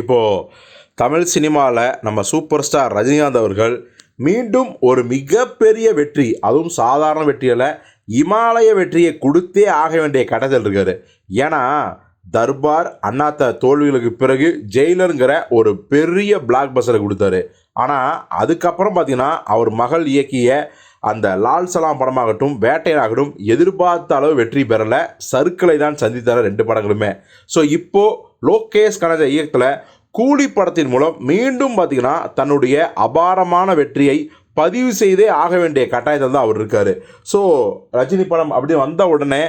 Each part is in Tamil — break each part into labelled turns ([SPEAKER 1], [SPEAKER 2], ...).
[SPEAKER 1] இப்போது தமிழ் சினிமாவில் நம்ம சூப்பர் ஸ்டார் ரஜினிகாந்த் அவர்கள் மீண்டும் ஒரு மிகப்பெரிய வெற்றி அதுவும் சாதாரண வெற்றியில் இமாலய வெற்றியை கொடுத்தே ஆக வேண்டிய கட்டத்தில் இருக்கார். ஏன்னா தர்பார் அண்ணாத்த தோல்விகளுக்கு பிறகு ஜெயிலருங்கிற ஒரு பெரிய பிளாக் பஸ்ஸரை கொடுத்தாரு. ஆனால் அதுக்கப்புறம் பார்த்தீங்கன்னா அவர் மகள் இயக்கிய அந்த லால் சலாம் படமாகட்டும் வேட்டையனாகட்டும் எதிர்பார்த்த அளவு வெற்றி பெறலை. சருக்களை தான் சந்தித்தார் ரெண்டு படங்களுமே. ஸோ இப்போது லோகேஷ் கனக இயக்கத்தில் கூலி படத்தின் மூலம் மீண்டும் பார்த்தீங்கன்னா தன்னுடைய அபாரமான வெற்றியை பதிவு செய்தே ஆக வேண்டிய கட்டாயத்தில் தான் அவர் இருக்கார். ஸோ ரஜினி படம் அப்படி வந்த உடனே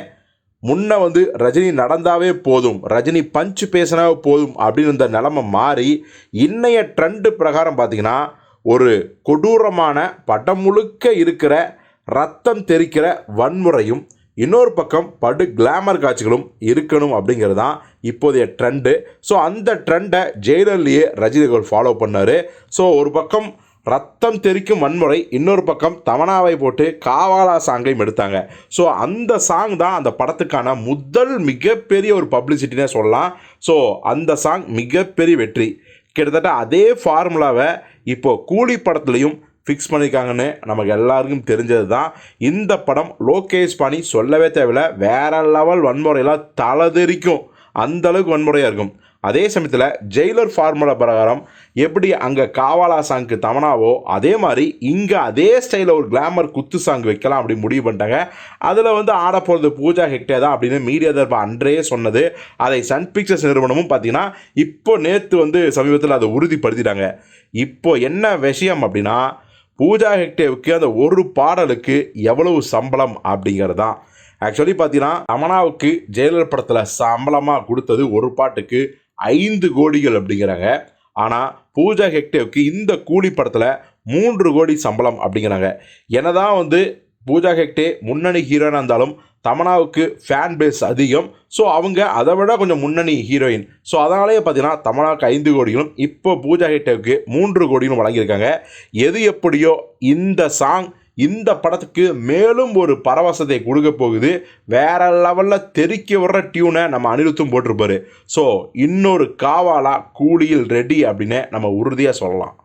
[SPEAKER 1] முன்ன வந்து ரஜினி நடந்தாவே போதும் ரஜினி பஞ்ச் பேசினாவே போதும் அப்படின்னு இந்த நிலமை மாறி இன்னைய ட்ரெண்டு பிரகாரம் பார்த்தீங்கன்னா ஒரு கொடூரமான படம் முழுக்க இருக்கிற ரத்தம் தெறிக்கிற வன்முறையும் இன்னொரு பக்கம் படு கிளாமர் காட்சிகளும் இருக்கணும் அப்படிங்கிறது தான் இப்போதைய ட்ரெண்டு ஸோ அந்த ட்ரெண்டை ஜெயிலர்லேயே ரஜினி ஃபாலோ பண்ணார். ஸோ ஒரு பக்கம் ரத்தம் தெறிக்கும் வன்முறை இன்னொரு பக்கம் தமனாவை போட்டு காவாலா சாங்கையும் எடுத்தாங்க. ஸோ அந்த சாங் தான் அந்த படத்துக்கான முதல் மிகப்பெரிய ஒரு பப்ளிசிட்டினே சொல்லலாம். ஸோ அந்த சாங் மிகப்பெரிய வெற்றி. கிட்டத்தட்ட அதே ஃபார்முலாவை இப்போது கூலி படத்துலையும் ஃபிக்ஸ் பண்ணியிருக்காங்கன்னு நமக்கு எல்லாருக்கும் தெரிஞ்சது தான் இந்த படம் லோகேஷ் பாணி சொல்லவே தேவையில்ல. வேற லெவல் வன்முறையெல்லாம் தலதெறிக்கும் அந்த அளவுக்கு வன்முறையாக இருக்கும். அதே சமயத்தில் ஜெயிலர் ஃபார்முலா பிரகாரம் எப்படி அங்கே காவாலா சாங்க்கு தமனாவோ அதே மாதிரி இங்கே அதே ஸ்டைலில் ஒரு கிளாமர் குத்து சாங் வைக்கலாம் அப்படி முடிவு பண்ணிட்டாங்க. அதில் வந்து ஆட போகிறது பூஜா ஹெக்டே தான் அப்படின்னு மீடியா தரப்பு அன்றே சொன்னது. அதை சன் பிக்சர்ஸ் நிறுவனமும் பார்த்தீங்கன்னா இப்போ நேற்று வந்து சமீபத்தில் அதை உறுதிப்படுத்திட்டாங்க. இப்போ என்ன விஷயம் அப்படின்னா பூஜா ஹெக்டேவுக்கு அந்த ஒரு பாடலுக்கு எவ்வளவு சம்பளம் அப்படிங்கிறது தான் ஆக்சுவலி பார்த்தீங்கன்னா ரமணாவுக்கு ஜெயலலிதா படத்தில் சம்பளமாக கொடுத்தது ஒரு பாட்டுக்கு ஐந்து கோடிகள் அப்படிங்கிறாங்க. ஆனால் பூஜா ஹெக்டேவுக்கு இந்த கூலி படத்தில் மூன்று கோடி சம்பளம் அப்படிங்கிறாங்க. என்னதான் வந்து பூஜா ஹெக்டே முன்னணி ஹீரோயினாக இருந்தாலும் தமனாவுக்கு ஃபேன் பேஸ் அதிகம். ஸோ அவங்க அதை விட கொஞ்சம் முன்னணி ஹீரோயின் ஸோ அதனாலேயே பார்த்தீங்கன்னா தமனாவுக்கு ஐந்து கோடிகளும் இப்போ பூஜா ஹெக்டேவுக்கு மூன்று கோடிகளும் வழங்கியிருக்காங்க. எது எப்படியோ இந்த சாங் இந்த படத்துக்கு மேலும் ஒரு பரவசத்தை கொடுக்க போகுது. வேற லெவலில் தெறிக்க விடுற டியூனை நம்ம அனிருத்தும் போட்டிருப்பாரு. ஸோ இன்னொரு காவாலா கூலியில் ரெடி அப்படின்னு நம்ம உறுதியாக சொல்லலாம்.